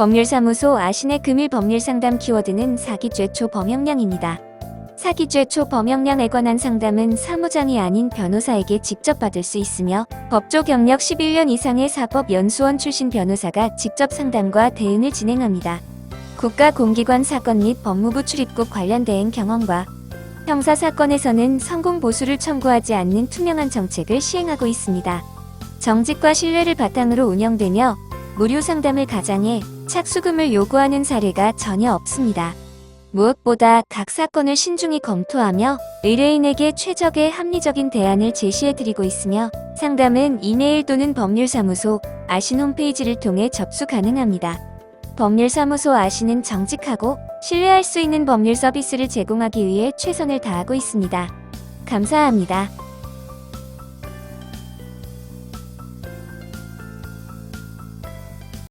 법률사무소 아신의 금일 법률상담 키워드는 사기죄 초범형량입니다. 사기죄 초범형량에 관한 상담은 사무장이 아닌 변호사에게 직접 받을 수 있으며 법조 경력 11년 이상의 사법연수원 출신 변호사가 직접 상담과 대응을 진행합니다. 국가공기관 사건 및 법무부 출입국 관련 대응 경험과 형사 사건에서는 성공 보수를 청구하지 않는 투명한 정책을 시행하고 있습니다. 정직과 신뢰를 바탕으로 운영되며 무료 상담을 가장해 착수금을 요구하는 사례가 전혀 없습니다. 무엇보다 각 사건을 신중히 검토하며 의뢰인에게 최적의 합리적인 대안을 제시해드리고 있으며 상담은 이메일 또는 법률사무소 아신 홈페이지를 통해 접수 가능합니다. 법률사무소 아신은 정직하고 신뢰할 수 있는 법률 서비스를 제공하기 위해 최선을 다하고 있습니다. 감사합니다.